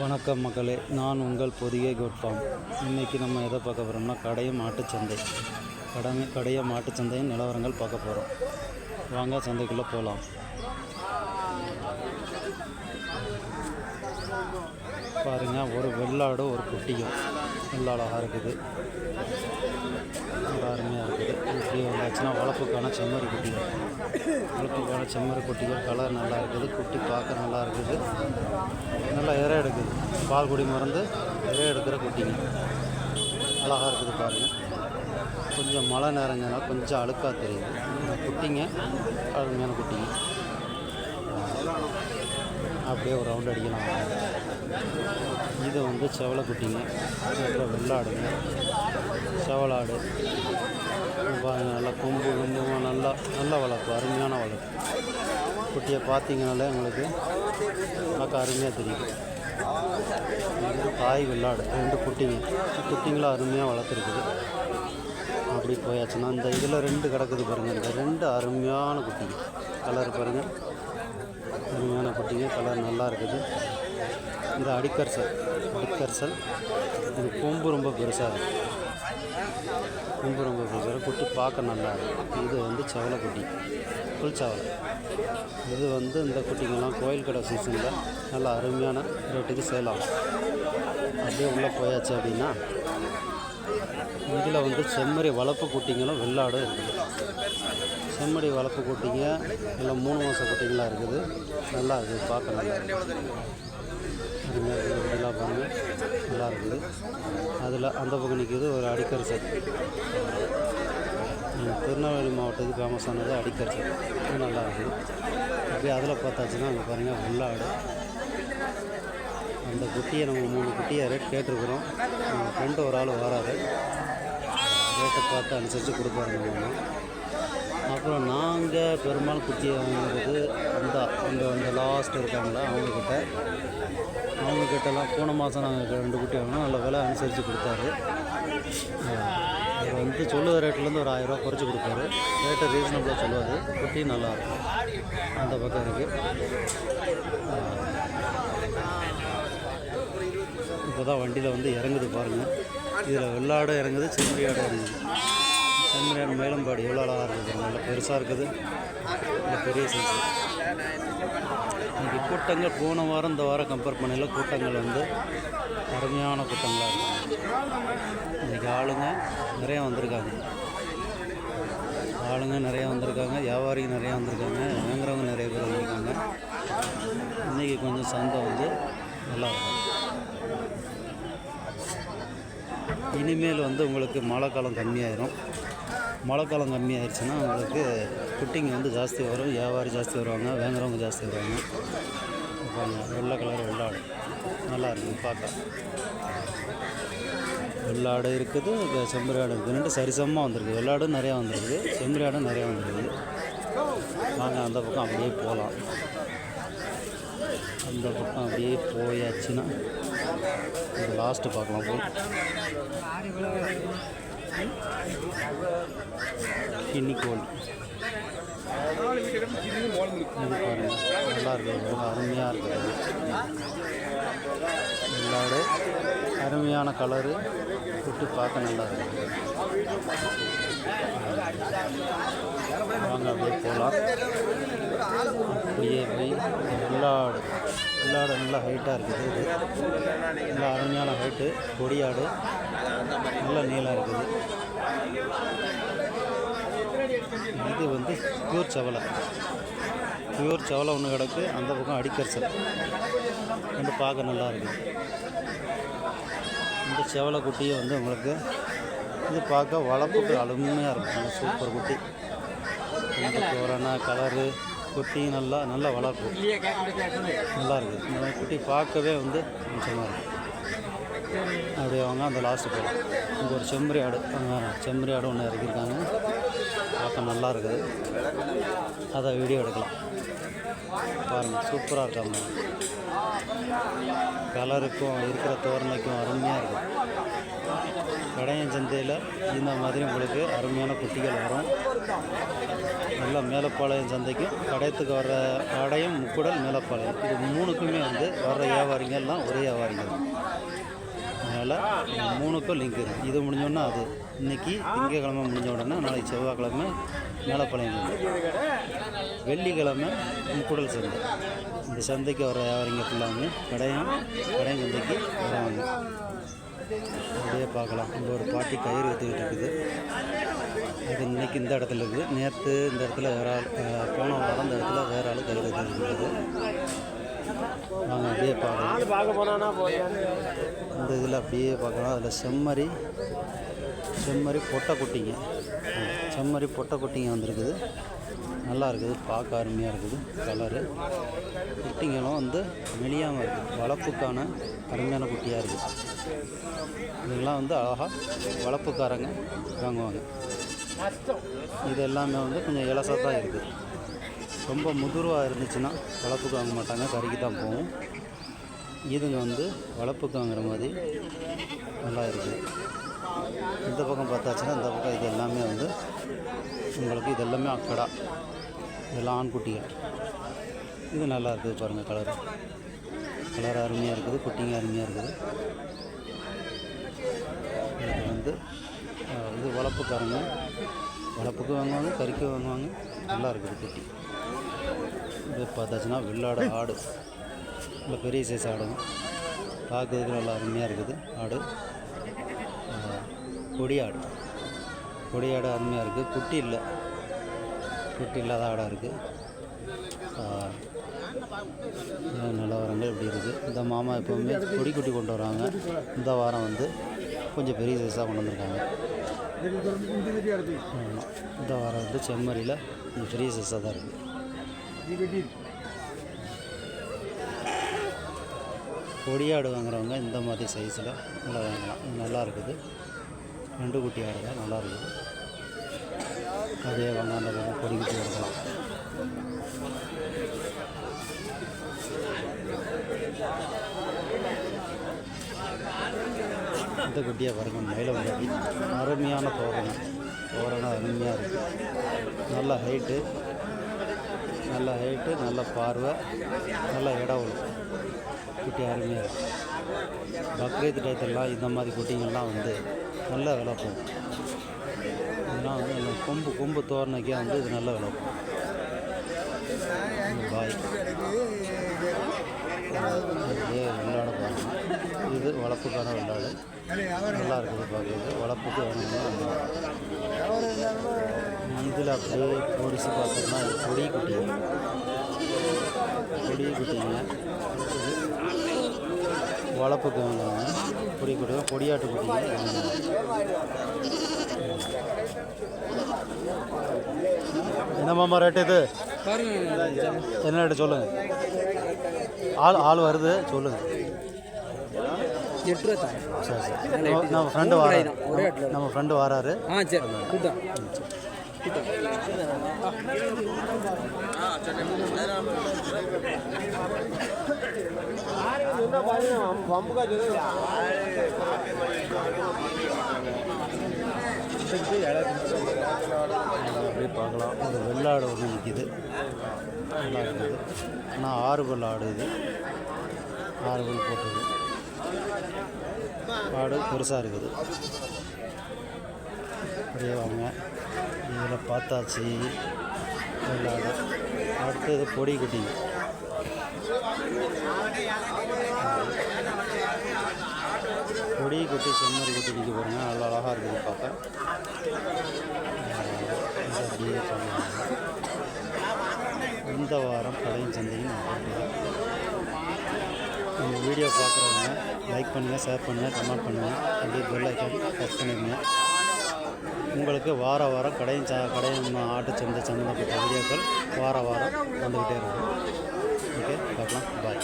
வணக்கம் மக்களே நான் உங்கள் பொதிகை கோட்பாம். இன்றைக்கி நம்ம எதை பார்க்க போகிறோம்னா கடையம் மாட்டுச்சந்தை கடமை கடைய மாட்டுச்சந்தையின் நிலவரங்கள் பார்க்க போகிறோம் வாங்க சந்தைக்குள்ளே போகலாம் பாருங்க ஒரு வெள்ளாடும் ஒரு குட்டியும். நல்ல அழகாக இருக்குது. ரொம்ப அருமையாக இருக்குது. இப்படி வந்தாச்சுன்னா வளர்ப்புக்கான செம்மறி குட்டிகள். வளர்ப்புக்கான செம்மறி குட்டிகள் கலர் நல்லா இருக்குது. குட்டி பார்க்க நல்லா இருக்குது. நல்லா இறை எடுக்குது. பால் குடி மறந்து இறை எடுக்கிற குட்டிங்க. அழகாக இருக்குது பாருங்கள் கொஞ்சம் மழை நேரங்கனால கொஞ்சம் அழுக்காக தெரியுது. குட்டிங்க அருமையான குட்டிங்க. அப்படியே ஒரு ரவுண்ட் அடிக்கலாம். இது வந்து செவலைக்குட்டிங்க. அப்புறம் வெள்ளாடுங்க செவலாடு. நல்லா கொம்பு கொம்புமாக நல்லா நல்ல வளர்ப்பு அருமையான வளர்ப்பு. குட்டியை பார்த்தீங்கனாலே உங்களுக்கு நமக்கு அருமையாக தெரியும். இது தாய் வெள்ளாடு ரெண்டு குட்டிங்க. குட்டிங்களும் அருமையாக வளர்த்துருக்குது. அப்படி போயாச்சுன்னா இந்த இதில் ரெண்டு கிடக்குது பாருங்கள் இந்த ரெண்டு அருமையான குட்டிங்க. கலர் பாருங்கள் அருமையான குட்டிங்க. கலர் நல்லா இருக்குது. இது அடிக்கர்சல் அடிக்கர்சல் இது கொம்பு ரொம்ப பெருசாக இருக்குது கொம்பு ரொம்ப பெருசாக குட்டி பார்க்க நல்லா இருக்கும் இது வந்து செவலை குட்டி. புல் இது வந்து இந்த குட்டிங்கெல்லாம் கோயில் கடை சீசனில் நல்லா அருமையான ரேட்டுக்கு சேல் ஆகும் அப்படியே உள்ளே போயாச்சு அப்படின்னா இதில் வந்து செம்மறி வளர்ப்பு குட்டிங்களும் வெள்ளாடும் இருக்குது. செம்மறி வளர்ப்பு குட்டிங்க இல்லை மூணு மாத குட்டிங்களாக இருக்குது. நல்லா இருக்குது. பார்க்க நல்லா இருக்குது அருமையாக இருக்குது பாருங்கள் நல்லா இருக்குது. அதில் அந்த பக்கம் நிற்கிறது ஒரு அடிக்கர் செட். திருநெல்வேலி மாவட்டத்துக்கு ஃபேமஸானது அடிக்கர் செட். இது நல்லா இருக்குது. அப்படியே அதில் பார்த்தாச்சுன்னா அங்கே பாருங்கள் வெள்ளாடு அந்த குட்டியை நம்ம மூணு குட்டியை ரேட் கேட்டிருக்கிறோம். ஃப்ரெண்டு ஒரு ஆள் வராது ரேட்டை பார்த்து அனுசரித்து கொடுப்பாருங்க அப்புறம் நாங்கள் பெரும்பாலும் குட்டியை வாங்குறது அந்த அந்த அந்த லாஸ்ட் இருக்காங்களா அவங்கக்கிட்ட அவங்கக்கிட்டலாம் போன மாதம் நாங்கள் ரெண்டு குட்டி வாங்கினோம். நல்ல விலை அனுசரித்து கொடுத்தாரு. அவர் வந்து சொல்லுற ரேட்லேருந்து ஒரு ஆயிரரூவா குறைச்சி கொடுப்பாரு. ரேட்டை ரீசனபிளாக சொல்லுவார். குட்டி நல்லாயிருக்கும் அந்த பக்கம் இருக்குது இப்போ தான் வண்டியில் வந்து இறங்குது பாருங்கள் இதில் வெள்ளாடு இறங்குது செம்மறியாடு இறங்குது. செம்மறியாடு மேலம்பாடு எவ்வளோ அழகாக இருக்குது நல்லா பெருசாக இருக்குது. நல்ல பெரிய சைஸ் இன்றைக்கி கூட்டங்கள் போன வாரம் இந்த வாரம் கம்பேர் பண்ணல கூட்டங்கள் வந்து அருமையான கூட்டங்களாக இருக்குது. இன்றைக்கி ஆளுங்க நிறையா வந்திருக்காங்க. ஆளுங்க நிறையா வந்திருக்காங்க வியாபாரிங்க நிறையா வந்திருக்காங்க வாங்குறவங்க நிறைய பேர் வந்திருக்காங்க. இன்றைக்கி கொஞ்சம் சந்தை வந்து நல்லா இருக்கும் இனிமேல் வந்து உங்களுக்கு மழை காலம் கம்மியாயிரும். மழை காலம் கம்மியாயிருச்சுன்னா உங்களுக்கு குட்டிங்க வந்து ஜாஸ்தி வரும் வியாபாரி ஜாஸ்தி வருவாங்க வேங்குறவங்க ஜாஸ்தி வருவாங்க. வெள்ளை கலர் வெள்ளாடு நல்லா இருக்குது பார்க்க. வெள்ளாடு இருக்குது இப்போ செம்பரியாடு இருக்குது. ரெண்டு சரிசமமாக வந்திருக்கு. வெள்ளாடும் நிறையா வந்திருக்குது செம்பரியாடும் நிறையா வந்திருக்குது வாங்க அந்த பக்கம் அப்படியே போகலாம். அந்த பக்கம் அப்படியே போயாச்சுன்னா லாஸ்ட்டு பார்க்கலாம் போய். கிண்ணி கோழி இது பாருங்க நல்லா இருக்குது ரொம்ப அருமையாக இருக்குது வெள்ளாடு அருமையான கலரு குட்டி பார்க்க நல்லா இருக்குது வாங்க அப்படியே போகலாம். அப்படியே போய் வெள்ளாடு வெள்ளாடு நல்லா ஹைட்டாக இருக்குது இது. நல்லா அருமையான ஹைட்டு கொடியாடு. நல்ல நீளம் இருக்குது. இது வந்து பியூர் செவலை. பியூர் செவலை ஒன்று கிடக்கு அந்த பக்கம் அடிக்கரிசல் ரெண்டு பார்க்க நல்லா இருக்குது இந்த செவலை குட்டியை வந்து உங்களுக்கு இது பார்க்க வளர்ப்புக்கு அருமையாக இருக்கும். சூப்பர் குட்டி. இந்த கொரோனா கலரு குட்டி நல்லா நல்லா வளர்ப்பு நல்லா இருக்குது. இந்த மாதிரி குட்டி பார்க்கவே வந்து நிச்சயமாக இருக்குது. அப்படியே அவங்க அந்த லாஸ்ட்டு போகலாம் இங்கே ஒரு செம்மறி ஆடு செம்மறி ஆடு ஒன்று இறக்கியிருக்காங்க. பார்க்க நல்லா இருக்குது. அதை வீடியோ எடுக்கலாம். பாருங்கள் சூப்பராக இருக்காங்க. கலருக்கும் இருக்கிற தோரணைக்கும் அருமையாக இருக்கும். கடையன் சந்தையில் இந்த மாதிரி உங்களுக்கு அருமையான குட்டிகள் வரும். நல்லா மேலப்பாளையம் சந்தைக்கும் கடையத்துக்கு வர்ற கடையும் முக்குடல் மேலப்பாளையம். இது மூணுக்குமே வந்து வர்ற வியாபாரிங்கள்லாம் ஒரே வியாபாரிகள். தான் அதனால் மூணுக்கும் லிங்க் இருக்குது இது முடிஞ்சோடனே அது. இன்றைக்கி திங்கக்கிழமை முடிஞ்ச உடனே நாளைக்கு செவ்வாய்க்கிழமை மேலப்பாளையம் வெள்ளிக்கிழமை முக்குடல் சந்தை. இந்த சந்தைக்கு வர வியாபாரிங்க ஃபுல்லாமே கடையம் கடையம் சந்தைக்கு வருவாங்க அப்படியே பார்க்கலாம். இந்த ஒரு பாட்டி கயிறு எடுத்துக்கிட்டு இருக்குது. அது இன்றைக்கி இந்த இடத்துல இருக்குது. நேற்று இந்த இடத்துல வேற ஆள் போன வாரம் இந்த இடத்துல வேற ஆள் கயிறு எடுத்துக்கிட்டு இருக்குது. நாங்கள் அப்படியே பார்க்கலாம் இந்த இதில் அப்படியே பார்க்கலாம். அதில் செம்மறி செம்மறி பொட்டை குட்டிங்க. செம்மறி பொட்டை குட்டிங்க வந்திருக்குது. நல்லா இருக்குது. பார்க்க அருமையாக இருக்குது. கலரு. குட்டிங்களும் வந்து மெலியாமல் இருக்குது வளர்ப்புக்கான அருமையான குட்டியாக இருக்குது இதெல்லாம் வந்து அழகாக வளர்ப்புக்காரங்க வாங்குவாங்க. இது எல்லாமே வந்து கொஞ்சம் இலசாக தான் இருக்குது ரொம்ப முதுர்வாக இருந்துச்சுன்னா வளர்ப்புக்கு வாங்க மாட்டாங்க கறிக்கு தான் போகும். இதுங்க வந்து வளர்ப்புக்கு வாங்குற மாதிரி நல்லா இருக்குது இந்த பக்கம் பார்த்தாச்சுன்னா இந்த பக்கம் இது எல்லாமே வந்து உங்களுக்கு இது எல்லாமே அக்கடா. இதெல்லாம் ஆண்குட்டிகள். இது நல்லா இருக்குது பாருங்கள் கலர். கலர் அருமையாக இருக்குது குட்டிங்க அருமையாக இருக்குது. இது வந்து இது வளர்ப்புக்காரங்க வளர்ப்புக்கு வாங்குவாங்க கறிக்கு வாங்குவாங்க. நல்லா இருக்குது குட்டி. இது பார்த்தாச்சுன்னா வெள்ளாடு ஆடு. நல்ல பெரிய சைஸ் ஆடுங்க. பார்க்குறதுக்கு நல்லா அருமையாக இருக்குது. ஆடு. கொடியாடு கொடி ஆடு. அருமையாக இருக்குது குட்டி இல்லை. குட்டி இல்லாத ஆடாக இருக்குது நிலவரங்கள் இப்படி இருக்குது இந்த மாமா எப்போவுமே கொடி குட்டி கொண்டு வராங்க. இந்த வாரம் வந்து கொஞ்சம் பெரிய சைஸாக கொண்டு வந்திருக்காங்க. இந்த வாரம் வந்து செம்மறியில் கொஞ்சம் பெரிய சைஸாக தான் இருக்குது கொடியாடு வாங்குறவங்க இந்த மாதிரி சைஸில் நல்லா வாங்கலாம். இது நல்லா இருக்குது. ரெண்டு குட்டி ஆடு தான் நல்லா இருக்குது. அதே வாங்க அந்த கொடி குட்டி எடுக்கலாம். இந்த குட்டியை பாருங்க மயிலவங்கி அருமையான தோரணம் தோரணம் அருமையாக இருக்குது நல்ல ஹைட்டு ஹைட்டு நல்ல பார்வை நல்ல இடம் இருக்கும் குட்டி அருமையாக இருக்கும் பக்ரீத் டயத்துலலாம் இந்த மாதிரி குட்டிங்கள்லாம் வந்து நல்ல விளக்கும் இதெல்லாம் வந்து நல்ல கொம்பு கொம்பு தோரணைக்கே வந்து இது நல்ல விளக்கும் பாய். அப்படியே வெள்ளாட இது வளர்ப்புக்கான வெள்ளாடு நல்லா இருக்குது பார்க்குறது வளர்ப்புக்கு வேணும்னா இதில் அப்படியே பொடிச்சு பார்த்தோம்னா இது கொடி குட்டிங்க கொடி குட்டிங்க வளர்ப்புக்கு வாங்குவாங்க கொடி குட்டிங்க கொடியாட்டு குட்டிங்க என்னமாம்மா ரேட்டு இது என்ன ரேட்டு சொல்லுங்கள் ஆள் ஆள் வருது சொல்லுங்கள் எட்டு ரூபா தான் சரி சரி நம்ம- ஃப்ரெண்டு வராரு நம்ம ஃப்ரெண்டு வராரு. ஆ சரி. கூட்டம் அப்படியே பார்க்கலாம். ஒரு வெள்ளாடு ஒன்று நிற்கிது நல்லா இருக்குது. ஆனால் ஆறு ஆடு இது. ஆறு பல் போட்டது. ஆடு பெருசாக இருக்குது. அப்படியே வாங்க. இதில் பார்த்தாச்சு. நல்லா அடுத்தது பொடி குட்டி பொடி குட்டி செம்மறி குட்டி குடிக்க பாருங்க நல்லா அழகாக இருக்குது பார்க்க. அப்படியே பண்ணுவாங்க இந்த வாரம் கடையும் சந்தையும் நம்ம வீடியோ பார்க்குறவங்க லைக் பண்ணுங்கள் ஷேர் பண்ணுங்கள் கமெண்ட் பண்ணுங்கள் அப்படியே பெல் ஐக்கான் டச் பண்ணிடுங்க. உங்களுக்கு வார வாரம் கடையும் ச கடையும் ஆட்டு சந்தை சம்மந்தப்பட்ட வீடியோக்கள் வார வாரம் வந்துக்கிட்டே இருக்கும். ஓகே பார்க்கலாம். பாய்